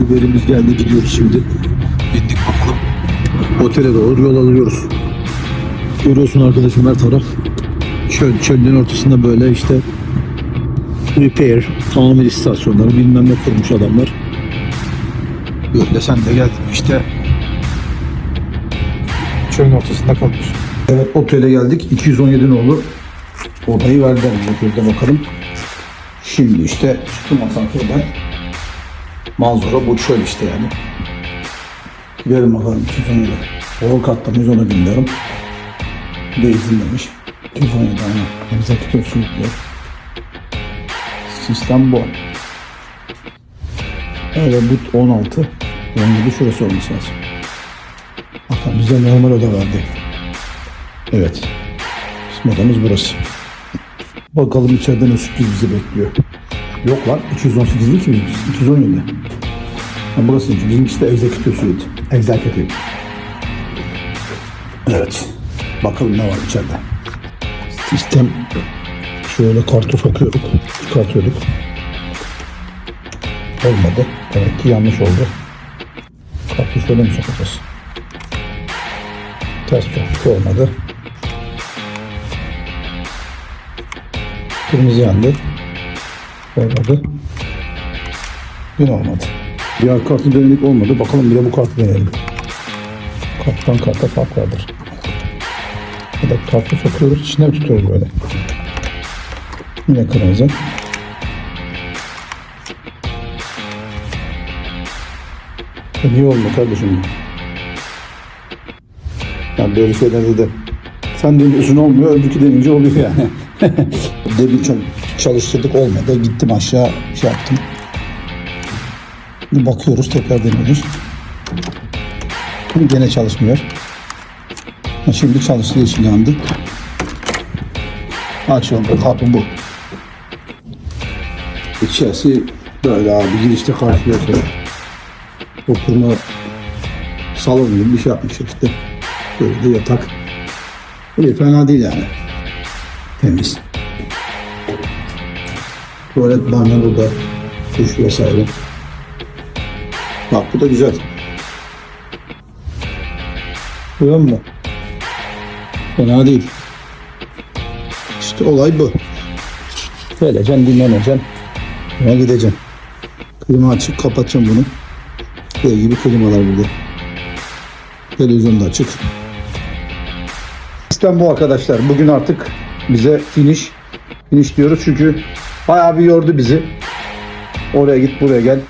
Uber'imiz geldi gidiyoruz şimdi. Bindik bakalım. Otele doğru yol alıyoruz. Görüyorsun arkadaşım her taraf. Çöl, çölün ortasında böyle işte repair, tamir istasyonları bilmem ne kurmuş adamlar. Böyle sen de geldin işte. Çölün ortasında kalmış. Evet otele geldik. 217 nolu odayı verdiler bize. Bakalım. Şimdi işte çıktım asansörden. Manzara bu çöl işte yani. Gidelim bakalım 217. Bol katta mıyız onu bilmiyorum. Değilsin demiş. 217 aynen. Executive Suite diyor. Sistem bu. Evet bu 16. 17 şurası olması lazım. Bakın bize normal oda verdi. Evet. Bizim odamız burası. Bakalım içeride ne sürpriz bizi bekliyor. Yok lan 218 değil ki bizimkisi. 217. Ha, burası. Bizimkisi de Executive Suite. Executive. Evet. Bakalım ne var içeride. Sistem şöyle kartı sokuyorduk. Çıkartıyorduk. Olmadı. Demek ki yanlış oldu. Kartı şöyle mi sokacağız? Ters soktuk olmadı. Kırmızı yandı. Olmadı. Yine olmadı. Diğer kartı denedik olmadı. Bakalım bir de bu kartı deneyelim. Karttan karta fark vardır. Ya da kartı sokuyoruz, içine tutuyoruz böyle. Yine kırmızı. E niye olmuyor kardeşim? Yani böyle şeylerde de sen deniyorsun olmuyor, öbürkü denince oluyor yani. Demin çok çalıştırdık olmadı. Gittim aşağı şey yaptım. Bakıyoruz tekrar deniyoruz. Gene çalışmıyor. Şimdi çalıştığı için yandı. Açıyorum. Kapı bu. İçerisi böyle abi girişte karşılıyor seni. Oturma salon gibi bir şey yapmışlar işte. Böyle de yatak. İyi fena değil yani. Temiz. Tuvalet banyo burada. Duş vesaire. Bak bu da güzel. Görüyor musun? Fena değil. İşte olay bu. Geleceksin dinleneceksin. Yine gideceksin. Klima açık kapatacağım bunu. Böyle gibi klimalar burada. Televizyon da açık. Sistem bu arkadaşlar. Bugün artık bize finish finish diyoruz çünkü bayağı bir yordu bizi. Oraya git buraya gel.